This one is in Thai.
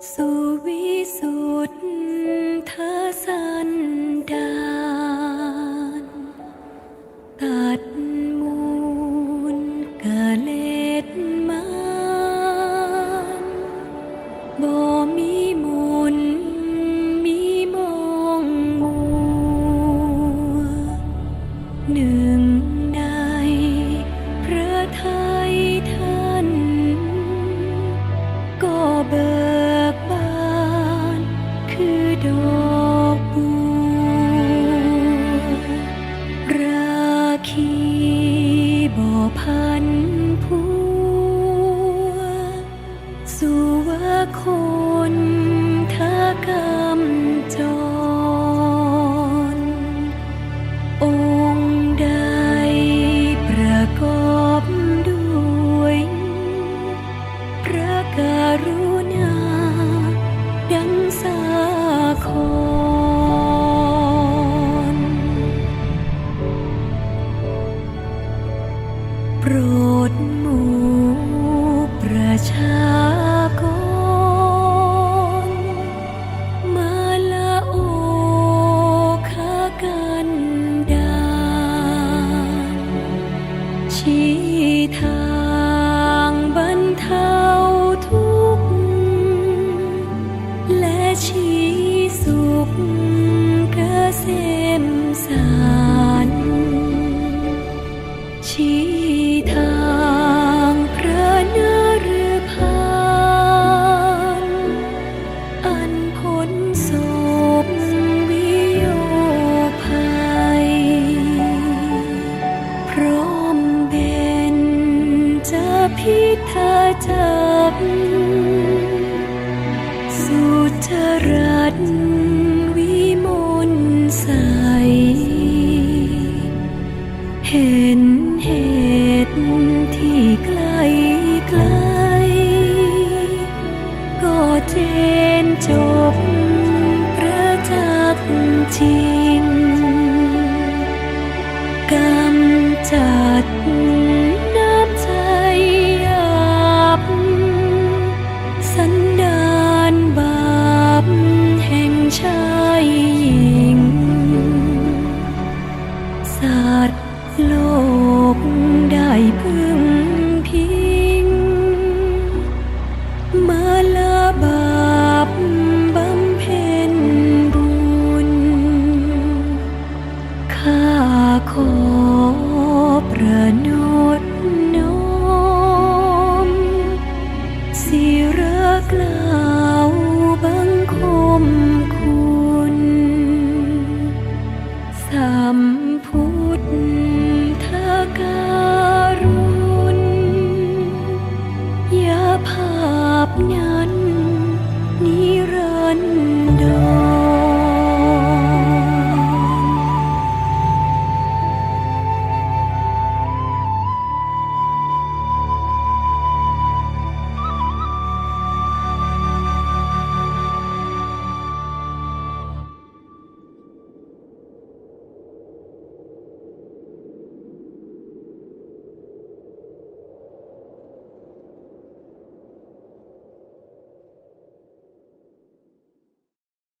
สุวิสุทธ พิธาจับสุจรัตวิมลใส เห็นเหตุที่ไกลไกล ก็เจนจบพระจักรจี